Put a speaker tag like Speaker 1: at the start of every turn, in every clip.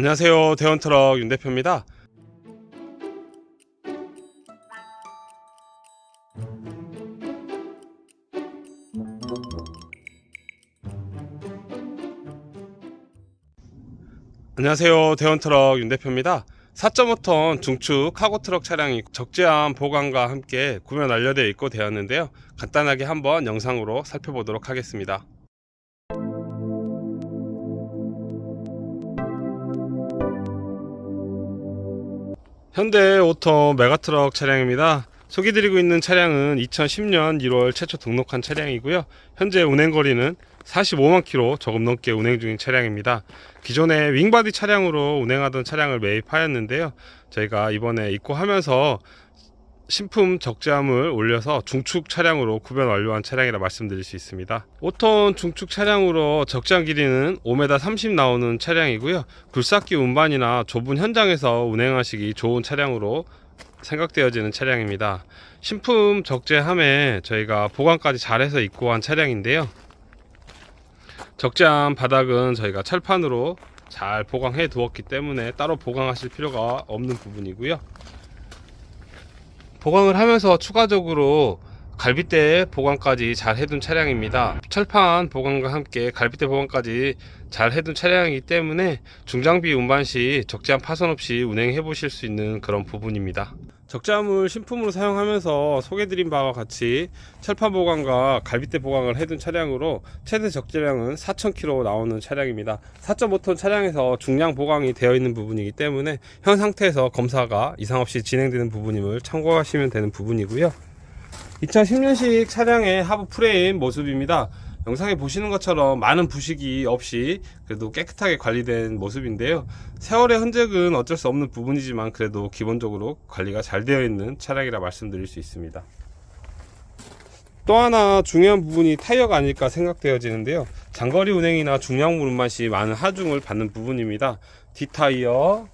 Speaker 1: 안녕하세요. 대원트럭 윤 대표입니다. 안녕하세요. 대원트럭 윤 대표입니다. 4.5톤 중축 카고트럭 차량이 적재함 보강과 함께 구매 완료되어 있고 되었는데요. 간단하게 한번 영상으로 살펴보도록 하겠습니다. 현대 오토 메가트럭 차량입니다. 소개드리고 있는 차량은 2010년 1월 최초 등록한 차량이고요. 현재 운행 거리는 45만 킬로 조금 넘게 운행 중인 차량입니다. 기존에 윙바디 차량으로 운행하던 차량을 매입하였는데요. 저희가 이번에 입고하면서 신품 적재함을 올려서 중축 차량으로 구변 완료한 차량이라 말씀드릴 수 있습니다. 5톤 중축 차량으로 적재함 길이는 5m 30 나오는 차량이고요. 굴삭기 운반이나 좁은 현장에서 운행하시기 좋은 차량으로 생각되어지는 차량입니다. 신품 적재함에 저희가 보강까지 잘해서 입고 한 차량인데요. 적재함 바닥은 저희가 철판으로 잘 보강해 두었기 때문에 따로 보강하실 필요가 없는 부분이고요. 보강을 하면서 추가적으로 갈빗대 보강까지 잘 해둔 차량입니다. 철판 보강과 함께 갈빗대 보강까지 잘 해둔 차량이기 때문에 중장비 운반 시 적재함 파손 없이 운행해 보실 수 있는 그런 부분입니다. 적재함을 신품으로 사용하면서 소개드린 바와 같이 철판 보강과 갈빗대 보강을 해둔 차량으로 최대 적재량은 4,000kg 나오는 차량입니다. 4.5톤 차량에서 중량 보강이 되어 있는 부분이기 때문에 현 상태에서 검사가 이상 없이 진행되는 부분임을 참고하시면 되는 부분이고요. 2010년식 차량의 하부 프레임 모습입니다. 영상에 보시는 것처럼 많은 부식이 없이 그래도 깨끗하게 관리된 모습인데요. 세월의 흔적은 어쩔 수 없는 부분이지만 그래도 기본적으로 관리가 잘 되어 있는 차량이라 말씀드릴 수 있습니다. 또 하나 중요한 부분이 타이어가 아닐까 생각되어지는데요. 장거리 운행이나 중량물 운반 시 많은 하중을 받는 부분입니다. 뒷타이어,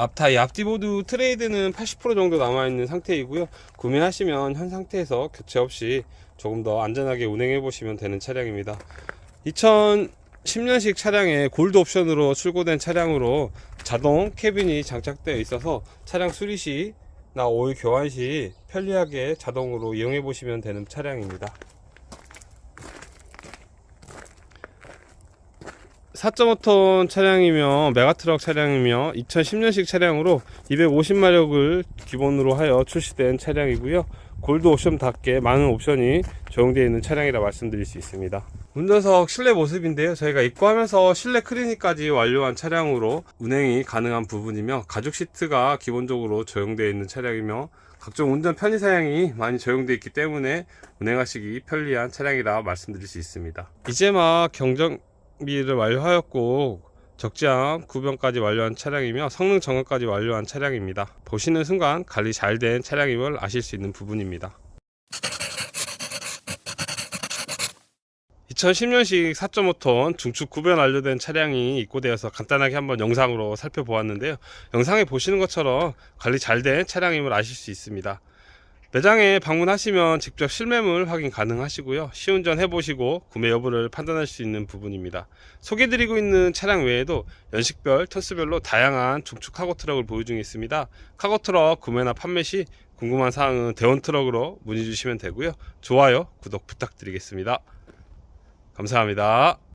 Speaker 1: 앞타이 앞디보드 트레이드는 80% 정도 남아있는 상태이고요. 구매하시면 현 상태에서 교체 없이 조금 더 안전하게 운행해 보시면 되는 차량입니다. 2010년식 차량에 골드 옵션으로 출고된 차량으로 자동 캐빈이 장착되어 있어서 차량 수리 시나 오일 교환 시 편리하게 자동으로 이용해 보시면 되는 차량입니다 4.5톤 차량이며 메가트럭 차량이며 2010년식 차량으로 250마력을 기본으로 하여 출시된 차량이고요. 골드 옵션답게 많은 옵션이 적용되어 있는 차량이라 말씀드릴 수 있습니다. 운전석 실내 모습인데요. 저희가 입고하면서 실내 클리닉까지 완료한 차량으로 운행이 가능한 부분이며 가죽 시트가 기본적으로 적용되어 있는 차량이며 각종 운전 편의 사양이 많이 적용되어 있기 때문에 운행하시기 편리한 차량이라 말씀드릴 수 있습니다. 이제 막 경정 미를 완료하였고 적재함 구변까지 완료한 차량이며 성능 점검까지 완료한 차량입니다. 보시는 순간 관리 잘 된 차량임을 아실 수 있는 부분입니다. 2010년식 4.5톤 중축 구변 완료된 차량이 입고되어서 간단하게 한번 영상으로 살펴보았는데요. 영상에 보시는 것처럼 관리 잘 된 차량임을 아실 수 있습니다. 매장에 방문하시면 직접 실매물 확인 가능하시고요. 시운전 해보시고 구매 여부를 판단할 수 있는 부분입니다. 소개드리고 있는 차량 외에도 연식별, 턴수별로 다양한 중축 카고 트럭을 보유 중에 있습니다. 카고 트럭 구매나 판매 시 궁금한 사항은 대원 트럭으로 문의 주시면 되고요. 좋아요, 구독 부탁드리겠습니다. 감사합니다.